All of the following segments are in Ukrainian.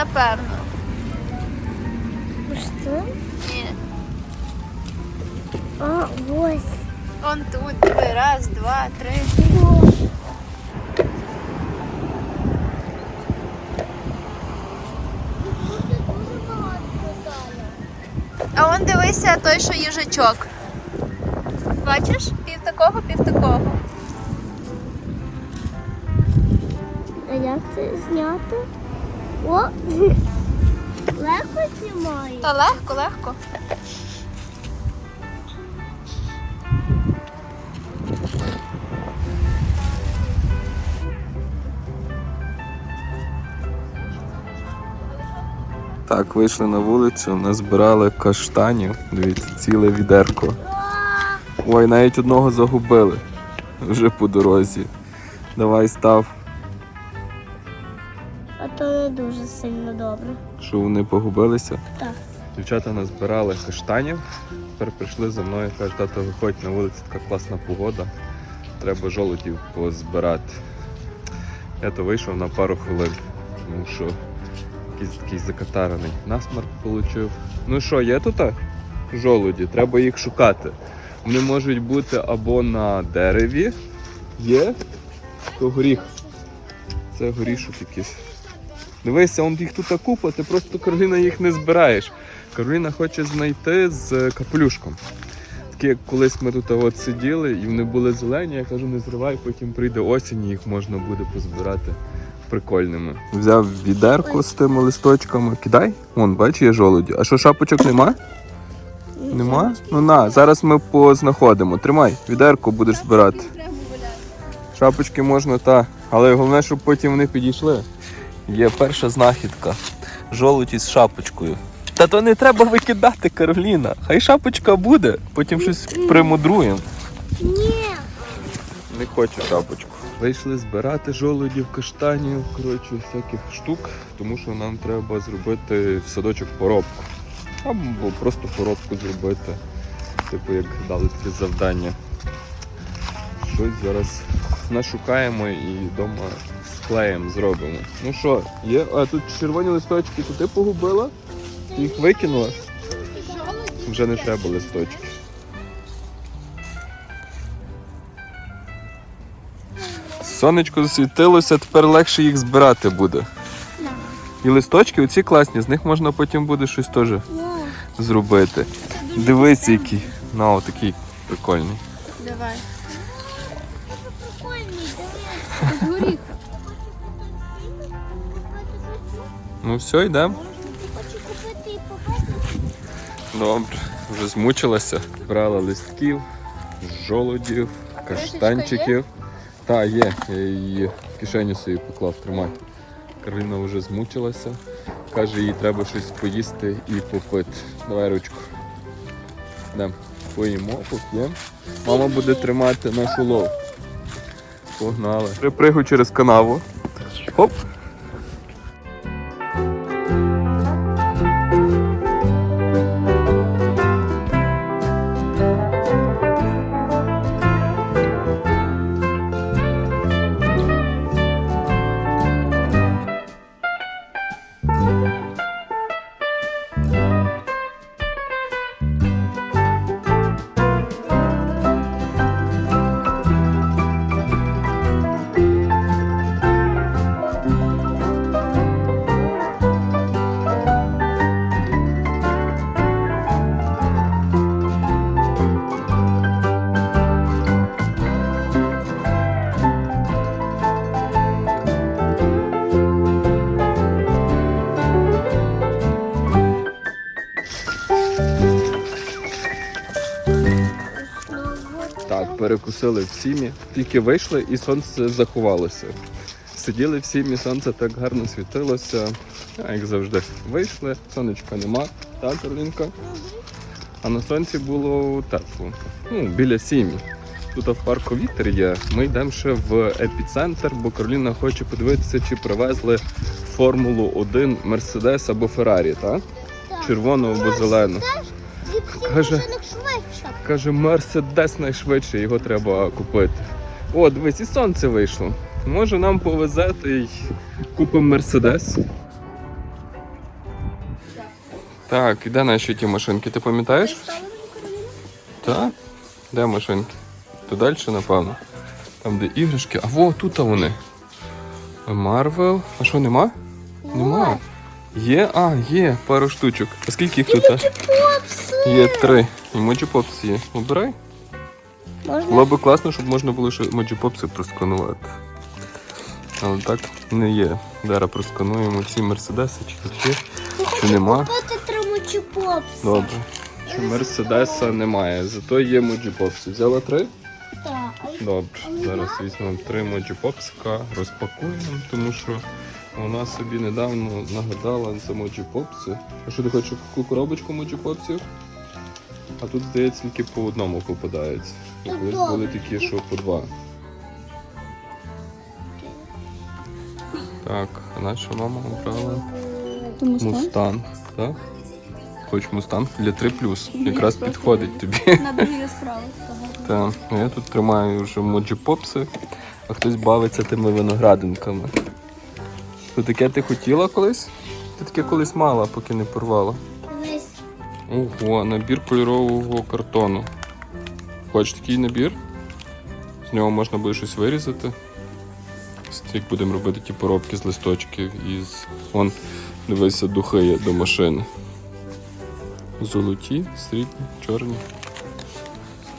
напевно. Что? Ні. А, ось. Он тут, диви, раз, два, три. А он дивися той, що їжачок. Бачиш? Пів такого, пів такого. А як це зняти? О! Легко знімає. Та легко, легко. Так, вийшли на вулицю, назбирали каштанів. Дивіться, ціле відерко. Ой, навіть одного загубили. Вже по дорозі. Давай став, дуже сильно добре. що вони погубилися. Так. Дівчата назбирали каштанів. Тепер прийшли за мною, кажуть, тато, виходь на вулицю, така класна погода. Треба жолудів позбирати. Я то вийшов на пару хвилин, тому що якийсь такий закатарений насмарк отримав. Ну що, є тут жолуді? Треба їх шукати. Вони можуть бути або на дереві. Є, то горіх. Це горішок якийсь. Дивися, он їх тут купа, ти просто Кароліна їх не збираєш. Кароліна хоче знайти з капелюшком. Такі, як колись ми тут от сиділи, і вони були зелені, я кажу, не зривай, потім прийде осінь, і їх можна буде позбирати прикольними. Взяв відерко з тими листочками. Кидай. Вон, бач, є жолуді. А що шапочок нема? Нема? Ну на, зараз ми познаходимо. Тримай, відерко будеш збирати. Шапочки можна, та. Але головне, щоб потім вони підійшли. Є перша знахідка. Жолудь із шапочкою. Та то не треба викидати, Кароліна. Хай шапочка буде, потім щось примудруємо. Ні. Не хочу шапочку. Вийшли збирати жолудів, каштанів, коротше, всяких штук, тому що нам треба зробити в садочок поробку. Або просто поробку зробити. Типу, як дали таке завдання. Щось зараз нашукаємо і вдома склеєм зробимо. Ну що, є. А тут червоні листочки, то ти погубила? Ти їх викинула? Вже не треба листочки. Сонечко засвітилося, тепер легше їх збирати буде. І листочки оці класні, з них можна потім буде щось теж зробити. Дивись, який. На, отакий прикольний. Давай. Прикольний, дивись. З горіха. Ну все, йдемо. Хочу купити і побачити. Добре, вже змучилася. Брала листків, жолудів, каштанчиків. Та, є, я її в кишеню собі поклав, тримай. Кароліна вже змучилася. Каже, їй треба щось поїсти і попити. Давай ручку. Йдемо. Поїмо, поп'ємо. Мама буде тримати наш улов. Погнали. Припригу через канаву. Хоп. Перекусили в сімі. Тільки вийшли і сонце заховалося. Сиділи в сімі, сонце так гарно світилося. А, як завжди, вийшли, сонечка нема, так, Карлінка? А на сонці було тепло. Ну, біля сімі. Тут в парку вітер є. Ми йдемо ще в епіцентр, бо Кароліна хоче подивитися, чи привезли Формулу 1 Мерседес або Феррарі, так? Червону або зелену. Каже-. Каже, Мерседес найшвидше, його треба купити. О, дивись, і сонце вийшло. Може нам повезе й купимо Мерседес. Так, і де наші ті машинки? Ти пам'ятаєш? Так? Де машинки? То далі, напевно. Там, де іграшки. А во, тут вони. Марвел. А що, нема? Нема. Є? А, є, пару штучок. А скільки їх тут? а? Є три. Емоджі попс є. Обирай. Можна Було б класно, щоб можна було ще емоджі попси просканувати. Але так не є. Зараз проскануємо ці мерседеси, чи тут є, чи нема. купити тримучі попси. Добре. Чи Мерседеса немає, зато є моджі попси. Взяла три? Так, Добре. Зараз візьмемо три моджі попсика, розпакуємо, тому що вона собі недавно нагадала за моджі попси. А що ти хочеш таку коробочку моджі попсів? А тут, здається, тільки по одному попадається. Ну, Колись були такі, що по два. Так, а наша мама обрала мустанг, так? Хоч мустанг для 3 Якраз підходить тобі. На дуже яскраво. Так, ну я тут тримаю вже моджі попси, а хтось бавиться тими виноградинками. Що таке ти хотіла колись? Ти таке колись мала, поки не порвала. Ого, набір кольорового картону. Хочеш такий набір? З нього можна буде щось вирізати. Як будемо робити ті поробки з листочків із. Вон, дивися, духи є до машини. Золоті, срібні, чорні.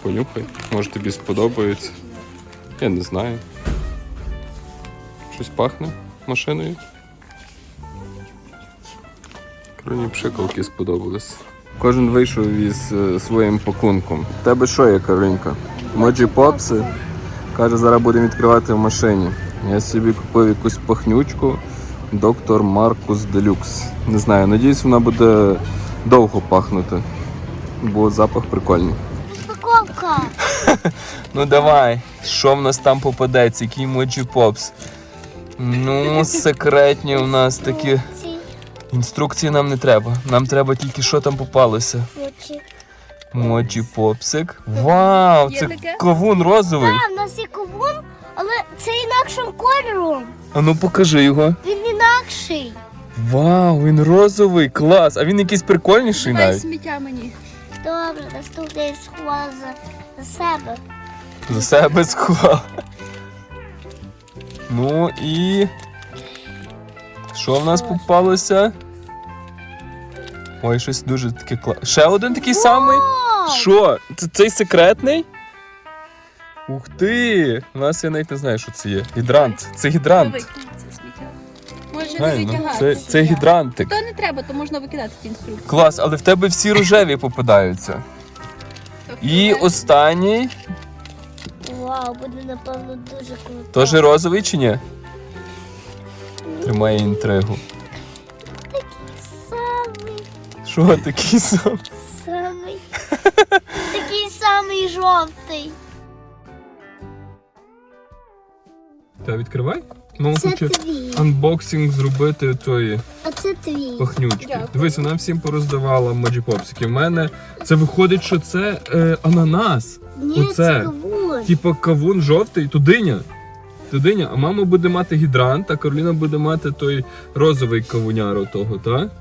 Понюхай, може тобі сподобається. Я не знаю. Щось пахне машиною. Кроні пшикалки сподобались. Кожен вийшов із е, своїм пакунком. В тебе що є, Каролінка? Моджі попси. Каже, зараз будемо відкривати в машині. Я собі купив якусь пахнючку. Доктор Маркус Делюкс. Не знаю, надіюсь, вона буде довго пахнути, бо запах прикольний. Розпаковка. Ну давай, що в нас там попадеться? Який моджі попс? Ну, секретні у нас такі. Ці Інструкції нам не треба. Нам треба тільки, що там попалося. очі. Моджі попсик. Вау! Є Це таке? кавун розовий. Так, в нас є кавун, але це інакшим кольором. А ну покажи його. Він інакший. Вау, він розовий, клас! А він якийсь прикольніший Давай навіть. сміття мені. Добре, наступний я сховала за, за себе. За себе сховав. Ну і. Що в нас попалося? Ой, щось дуже таке класне. Ще один такий самий. Що? Це цей секретний? Ух ти! У нас я навіть не знаю, що це є. Гідрант. Це гідрант. Може не витягати. це, це гідрантик. То не треба, то можна викидати ті інструкції. Клас, але в тебе всі рожеві попадаються. І останній Вау, буде напевно дуже круто. теж розовий чи ні? Тримає інтригу. Такий Самий, Що такий сам? самий. Такий самий жовтий. Та відкривай. Мама Це хоче твій. анбоксинг зробити цієї А це твій. пахнючки. Дякую. Дивись, вона всім пороздавала моджіпопсики. В мене це виходить, що це е, ананас. Ні, оце. це кавун. Типа кавун жовтий, то диня. То а мама буде мати гідрант, а Кароліна буде мати той розовий кавуняр того, так?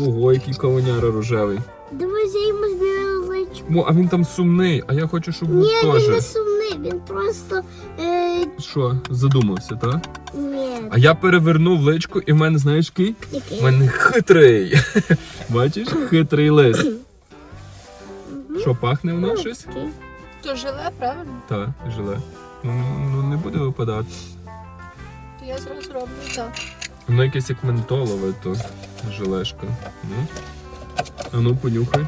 Ого, який кавуняр рожевий. Я йому змінила личку. Мо, а він там сумний, а я хочу, щоб був Ні, він не сумний, він просто. Е, Що, задумався, так? ні. А я перевернув личку, і в мене, знаєш, який? Який? У мене хитрий. Бачиш, хитрий лист. Що, пахне воно щось? Такий. То жиле, правильно? Так, жиле. Ну, ну не буде випадати. Я зразу роблю так. Воно якесь як ментолове, то желешка. Ну. А ну понюхай.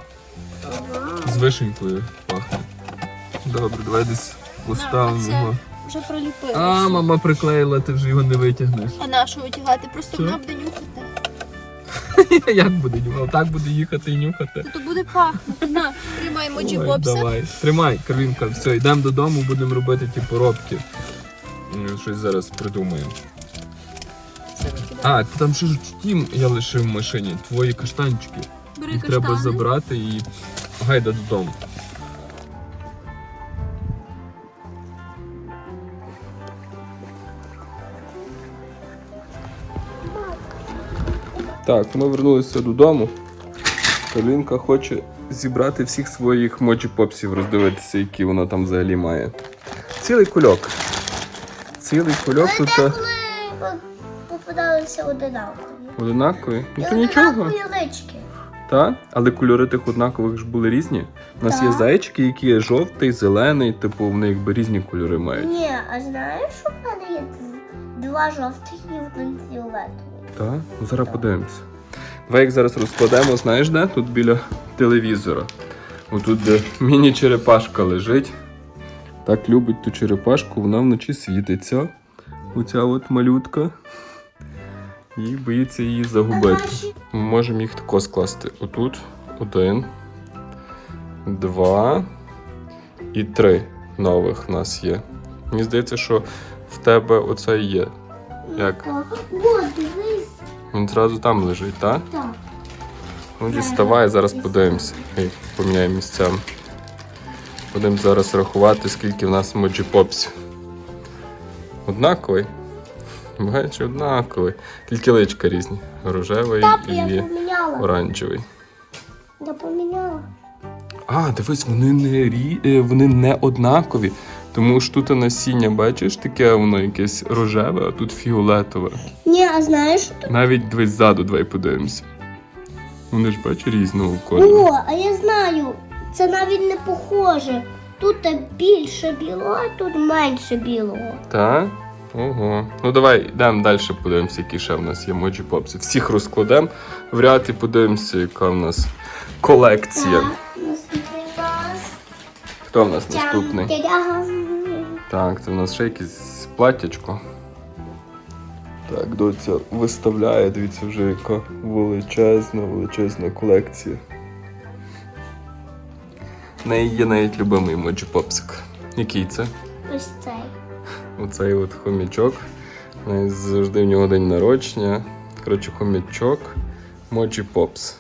З вишенькою пахне. Добре, давай десь поставимо його. Вже проліпила. А, мама приклеїла, ти вже його не витягнеш. А на що витягати? Просто Що? вона буде нюхати. Як буде нюхати? Так буде їхати і нюхати. То буде пахнути. На, тримай Ой, давай. Тримай, Карвінка, все, йдемо додому, будемо робити ті поробки. Щось зараз придумаємо. А, там ще ж тім я лишив в машині, твої каштанчики. Бери Їх каштани. треба забрати і гайда додому. Так, ми вернулися додому. Каролінка хоче зібрати всіх своїх моджі попсів, роздивитися, які вона там взагалі має. Цілий кульок. Цілий кульок тут е, Коли по- попадалися одинакові. одинаковий. Ну то нічого. одинакові лички. Так? Але кольори тих однакових ж були різні. У нас є зайчики, які є жовтий, зелений, типу вони якби різні кольори мають. Ні, а знаєш, в мене є два жовтих і один фіолетовий. Так? Ну зараз подивимося. Давай їх зараз розкладемо, знаєш де? Тут біля телевізора. Отут, де міні-черепашка лежить. Так любить ту черепашку, вона вночі світиться. Оця от малютка. І боїться її загубити. Ми можемо їх тако скласти. Отут один, два і три нових в нас є. Мені здається, що в тебе оце є. Як? Дивись. Він зразу там лежить, так? Так. Ну, діставай, зараз подивимося. Їх поміняємо місцями. Будемо зараз рахувати, скільки в нас моджі попсів. Однаковий? Бачиш, однаковий. Тільки личка різні. Рожевий Так, я і поміняла. оранжевий. Я поміняла. А, дивись, вони не рі... е, вони не однакові. Тому ж тут насіння, бачиш, таке воно якесь рожеве, а тут фіолетове. Ні, а знаєш? Навіть дивись ззаду, давай подивимося. Вони ж бачиш різного кольору. О, а я знаю. Це навіть не похоже. Тут більше білого, а тут менше білого. Так? Ого. Ну давай йдемо далі подивимося, які ще в нас є моджі попси. Всіх розкладемо в ряд і подивимося, яка в нас колекція. Так, наступний раз. Хто в нас наступний? Так, це в нас ще якесь платтячко. Так, доця виставляє, дивіться, вже яка величезна, величезна колекція. В неї є навіть любимий моджі попсик. Який це? Ось цей. Оцей от хомячок. У нас Завжди в нього день народження. Коротше, хомячок Моджі Попс.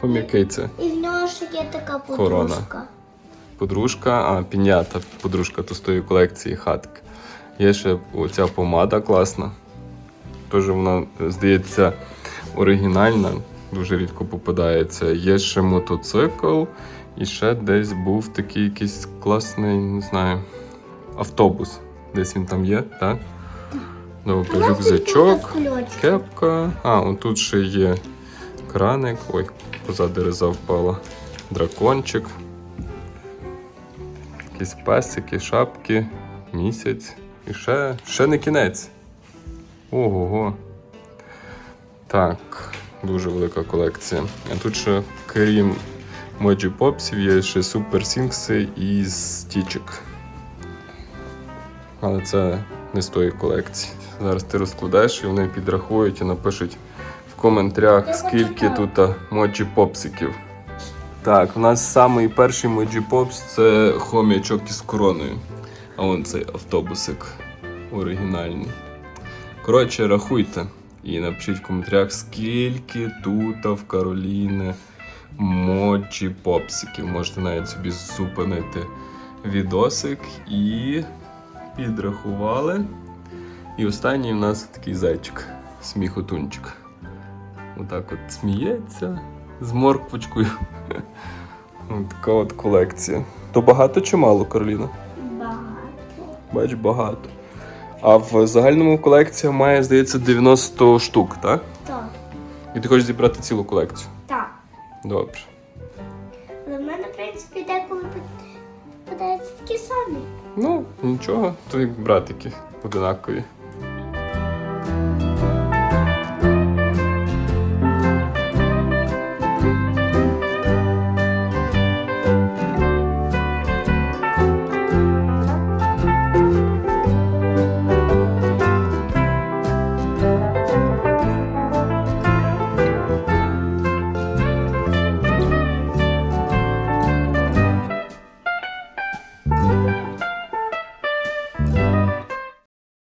Хомякий це І в нього ще є така Корона. Подружка. а пінята, подружка то з тої колекції хатки. Є ще оця помада класна. Теж вона, здається, оригінальна, дуже рідко попадається. Є ще мотоцикл, і ще десь був такий якийсь класний, не знаю, автобус. Десь він там є, так? Добре, рюкзачок, кепка. А, он тут ще є краник. Ой, позади риза впала. Дракончик. Якісь песики, шапки, місяць. І ще, ще не кінець. Ого. Так, дуже велика колекція. А тут ще, крім Моджі Попсів, є ще Супер Сінкси і стічок. Але це не з тої колекції. Зараз ти розкладаєш і вони підрахують і напишуть в коментарях, скільки тут моджі попсиків. Так, у нас самий перший моджі попс це хомячок із короною. А вон цей автобусик оригінальний. Коротше, рахуйте і напишіть в коментарях, скільки тут в Кароліни моджі попсиків. Можете навіть собі зупинити відосик і підрахували. І останній у нас такий зайчик, сміхотунчик. Отак от сміється з морквочкою. От така от колекція. То багато чи мало, Кароліна? Багато. Бач, багато. А в загальному колекція має, здається, 90 штук, так? Так. І ти хочеш зібрати цілу колекцію. Так. Добре. Але в мене, в принципі, деколи попадаються такі самі. Ну, нічого, то як братики одинакові.